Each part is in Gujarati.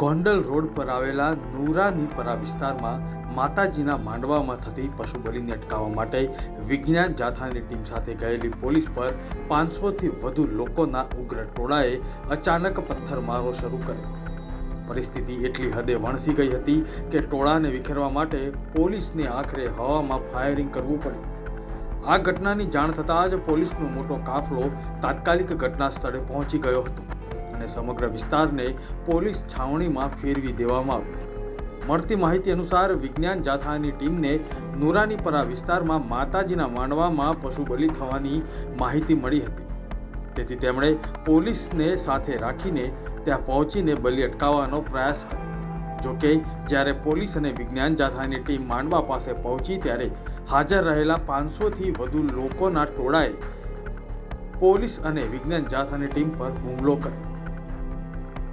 ગોંડલ રોડ પર આવેલા નુરાનીપરા વિસ્તારમાં માતાજીના માંડવામાં થતી પશુ બલિને અટકાવવા માટે વિજ્ઞાન જાથાની ટીમ સાથે ગયેલી પોલીસ પર પાંચસોથી વધુ લોકોના ઉગ્ર ટોળાએ અચાનક પથ્થરમારો શરૂ કર્યો. પરિસ્થિતિ એટલી હદે વણસી ગઈ હતી કે ટોળાને વિખેરવા માટે પોલીસને આખરે હવામાં ફાયરિંગ કરવું પડ્યું. આ ઘટનાની જાણ થતાં જ પોલીસનો મોટો કાફલો તાત્કાલિક ઘટના સ્થળે પહોંચી ગયો હતો. અને સમગ્ર વિસ્તારને પોલીસ છાવણીમાં ફેરવી દેવામાં આવ્યો મળતી માહિતી અનુસાર વિજ્ઞાન જાથાની ટીમને નુરાનીપરા વિસ્તારમાં માતાજીના માંડવામાં પશુ બલિ થવાની માહિતી મળી હતી. તેથી તેમણે પોલીસને સાથે રાખીને ત્યાં પહોંચીને બલિ અટકાવવાનો પ્રયાસ કર્યો. જોકે જ્યારે પોલીસ અને વિજ્ઞાન જાથાની ટીમ માંડવા પાસે પહોંચી ત્યારે હાજર રહેલા પાંચસોથી વધુ લોકોના ટોળાએ પોલીસ અને વિજ્ઞાન જાથાની ટીમ પર હુમલો કર્યો.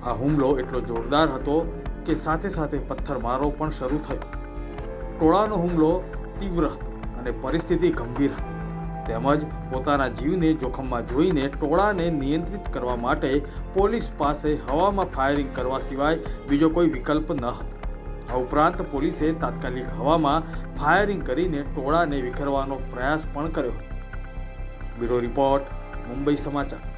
આ હુમલો એટલો જોરદાર હતો કે સાથે સાથે પથ્થરમારો પણ શરૂ થયો. ટોળાનો હુમલો તીવ્ર હતો અને પરિસ્થિતિ ગંભીર હતી. તેમજ પોતાના જીવને જોખમમાં જોઈને ટોળાને નિયંત્રિત કરવા માટે પોલીસ પાસે હવામાં ફાયરિંગ કરવા સિવાય બીજો કોઈ વિકલ્પ ન હતો. આ ઉપરાંત પોલીસે તાત્કાલિક હવામાં ફાયરિંગ કરીને ટોળાને વિખેરવાનો પ્રયાસ પણ કર્યો બ્યુરો રિપોર્ટ, મુંબઈ સમાચાર.